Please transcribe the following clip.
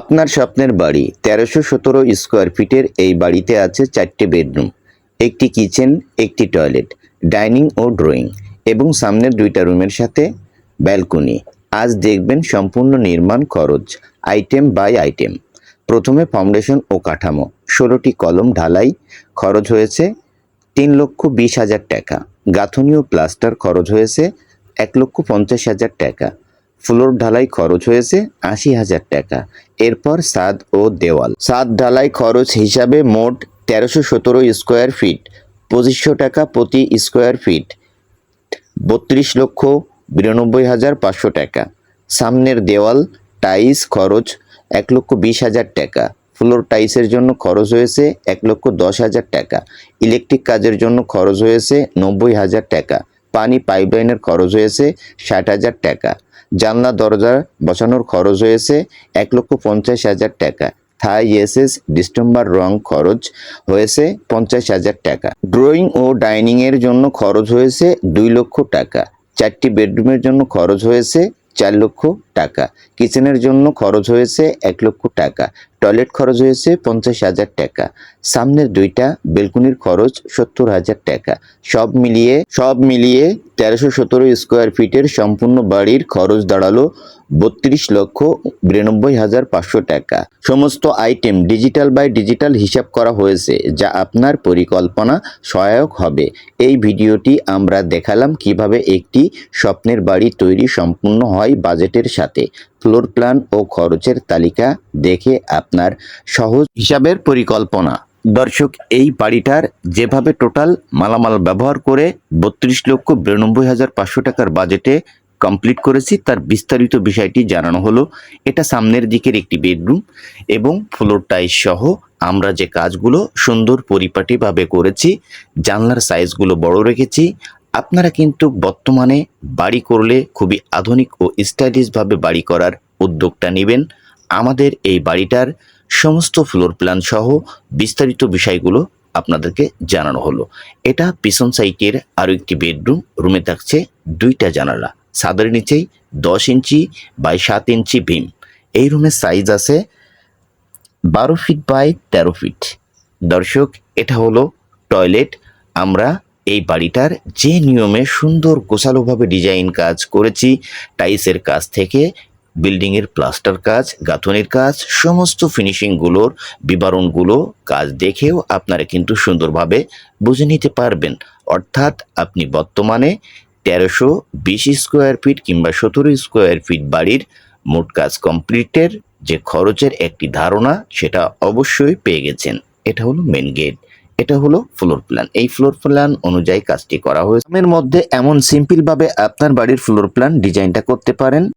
আপনার স্বপ্নের বাড়ি তেরোশো সতেরো স্কোয়ার ফিটের এই বাড়িতে আছে চারটি বেডরুম, একটি কিচেন, একটি টয়লেট, ডাইনিং ও ড্রয়িং এবং সামনের দুইটা রুমের সাথে ব্যালকনি। আজ দেখবেন সম্পূর্ণ নির্মাণ খরচ, আইটেম বাই আইটেম। প্রথমে ফাউন্ডেশন ও কাঠামো, ষোলোটি কলম ঢালাই, খরচ হয়েছে তিন লক্ষ বিশ হাজার টাকা। গাঁথনি ও প্লাস্টার খরচ হয়েছে এক লক্ষ পঞ্চাশ হাজার টাকা। ফ্লোর ঢালাই খরচ হয়েছে আশি হাজার টাকা। এরপর সাদ ও দেওয়াল। সাদ ঢালাই খরচ হিসাবে মোট তেরোশো সতেরো স্কোয়ার ফিট, পঁচিশশো টাকা প্রতি স্কোয়ার ফিট, বত্রিশ লক্ষ বিরানব্বই হাজার পাঁচশো টাকা। সামনের দেওয়াল টাইস খরচ এক লক্ষ বিশ হাজার টাকা। ফ্লোর টাইসের জন্য খরচ হয়েছে এক লক্ষ দশ হাজার টাকা। ইলেকট্রিক কাজের জন্য খরচ হয়েছে নব্বই হাজার টাকা। পানি পাইপলাইনের খরচ হয়েছে ষাট হাজার টাকা। জানলা দরজা বসানোর খরচ হয়েছে এক লক্ষ পঞ্চাশ হাজার টাকা। থাই এসএস ডিস্টেম্বার রং খরচ হয়েছে পঞ্চাশ হাজার টাকা। ড্রয়িং ও ডাইনিংয়ের জন্য খরচ হয়েছে দুই লক্ষ টাকা। চারটি বেডরুমের জন্য খরচ হয়েছে চার লক্ষ টাকা। কিচেনের জন্য খরচ হয়েছে এক লক্ষ টাকা। টয়লেট খরচ হয়েছে পঞ্চাশ হাজার টাকা। সামনের দুইটা বেলকুনির খরচ সত্তর হাজার টাকা। সব মিলিয়ে সব মিলিয়ে তেরোশো সতেরো স্কোয়ার ফিটের সম্পূর্ণ বাড়ির খরচ দাঁড়াল বত্রিশ লক্ষ বিরানব্বই হাজার পাঁচশো টাকা। সমস্ত আইটেম ডিজিটাল বাই ডিজিটাল হিসাব করা হয়েছে, যা আপনার পরিকল্পনা সহায়ক হবে। এই ভিডিওটি আমরা দেখালাম কীভাবে একটি স্বপ্নের বাড়ি তৈরি সম্পূর্ণ হয় বাজেটের সাথে। ফ্লোর প্ল্যান ও খরচের তালিকা দেখে আপনার সহজ হিসাবের পরিকল্পনা। দর্শক, এই বাড়িটার যেভাবে টোটাল মালামাল ব্যবহার করে বত্রিশ লক্ষ বিরানব্বই হাজার পাঁচশো টাকার বাজেটে কমপ্লিট করেছি, তার বিস্তারিত বিষয়টি জানানো হলো। এটা সামনের দিকের একটি বেডরুম এবং ফ্লোর টাইস সহ আমরা যে কাজগুলো সুন্দর পরিপাটিভাবে করেছি, জানলার সাইজগুলো বড় রেখেছি। আপনারা কিন্তু বর্তমানে বাড়ি করলে খুবই আধুনিক ও স্টাইলিশভাবে বাড়ি করার উদ্যোগটা নেবেন। আমাদের এই বাড়িটার সমস্ত ফ্লোর প্ল্যান সহ বিস্তারিত বিষয়গুলো আপনাদেরকে জানানো হলো। এটা পিছন সাইটের আরও একটি বেডরুম রুমে থাকছে দুইটা জানালা। সাদের নিচেই দশ ইঞ্চি বাই সাত ইঞ্চি ভীম। এই রুমের সাইজ আছে বারো ফিট বাই তেরো ফিট দর্শক, এটা হলো টয়লেট আমরা এই বাড়িটার যে নিয়মে সুন্দর গোছালোভাবে ডিজাইন কাজ করেছি টাইসের কাজ থেকে বিল্ডিংয়ের প্লাস্টার কাজ, গাঁথনির কাজ, সমস্ত ফিনিশিংগুলোর বিবরণগুলো কাজ দেখেও আপনারা কিন্তু সুন্দরভাবে বুঝে নিতে পারবেন। অর্থাৎ আপনি বর্তমানে তেরোশো বিশ স্কোয়ার ফিট কিংবা সতেরো স্কোয়ার ফিট বাড়ির মোট কাজ কমপ্লিটের যে খরচের একটি ধারণা সেটা অবশ্যই পেয়ে গেছেন। এটা হলো মেন গেট এটা হলো ফ্লোর প্ল্যান এই ফ্লোর প্ল্যান অনুযায়ী কাজটি করা হয়েছে। এর মধ্যে এমন সিম্পল ভাবে আপনার বাড়ির ফ্লোর প্ল্যান ডিজাইনটা করতে পারেন।